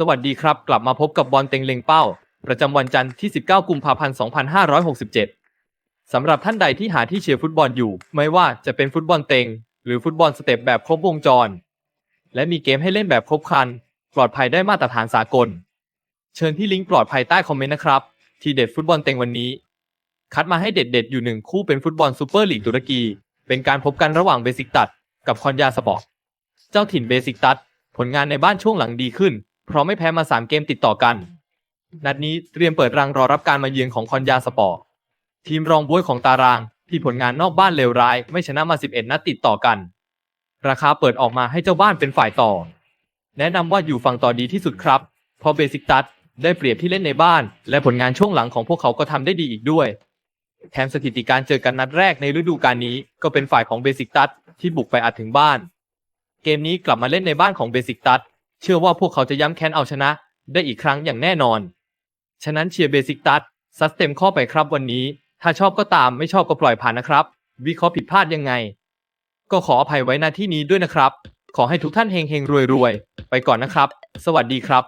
สวัสดีครับ กลับมาพบกับบอลเต็งเล็งเป้า ประจำวันจันทร์ที่ 19 กุมภาพันธ์ 2567 สำหรับท่านใดที่หาที่เชียร์ฟุตบอลอยู่ ไม่ว่าจะเป็นฟุตบอลเต็ง หรือฟุตบอลสเต็ปแบบครบวงจร และมีเกมให้เล่นแบบครบครัน ปลอดภัยได้มาตรฐานสากล เชิญที่ลิงก์ปลอดภัยใต้คอมเมนต์นะครับ ทีเด็ดฟุตบอลเต็งวันนี้ คัดมาให้เด็ดๆอยู่หนึ่งคู่เป็นฟุตบอลซูเปอร์ลีกตุรกี เป็นการพบกันระหว่างเบสิกตัดกับคอนยาสปอร์ตเจ้าถิ่นเบสิกตัดผลงานในบ้านช่วงหลังดีขึ้น เพราะไม่แพ้มา3เกมติดต่อกัน นัดนี้เตรียมเปิดรังรอรับการมาเยือนของคอนยาสปอร์ตทีมรองบ้วยของตาราง ที่ผลงานนอกบ้านเลวร้าย ไม่ชนะมา 11 นัดติดต่อกัน ราคาเปิดออกมาให้เจ้าบ้านเป็นฝ่ายต่อ แนะนำว่าอยู่ฝั่งต่อดีที่สุดครับ เพราะเบสิกตัดได้เปรียบที่เล่นในบ้าน และผลงานช่วงหลังของพวกเขาก็ทำได้ดีอีกด้วยแถมสถิติการเจอกันนัดแรกในฤดูกาลนี้ก็เป็นฝ่ายของเบสิกตัดที่บุกไปอัดถึงบ้าน เกมนี้กลับมาเล่นในบ้านของเบสิกตัด เชื่อว่าพวกเขาจะย้ำแค้นเอาชนะ ได้อีกครั้งอย่างแน่นอน ฉะนั้นเชียร์เบสิกตัสซัสเต็มข้อไปครับวันนี้ ถ้าชอบก็ตามไม่ชอบก็ปล่อยผ่านนะครับ วิเคราะห์ผิดพลาดยังไง ก็ขออภัยไว้หน้าที่นี้ด้วยนะครับ ขอให้ทุกท่านเฮงเฮงรวยรวยไปก่อนนะครับ สวัสดีครับ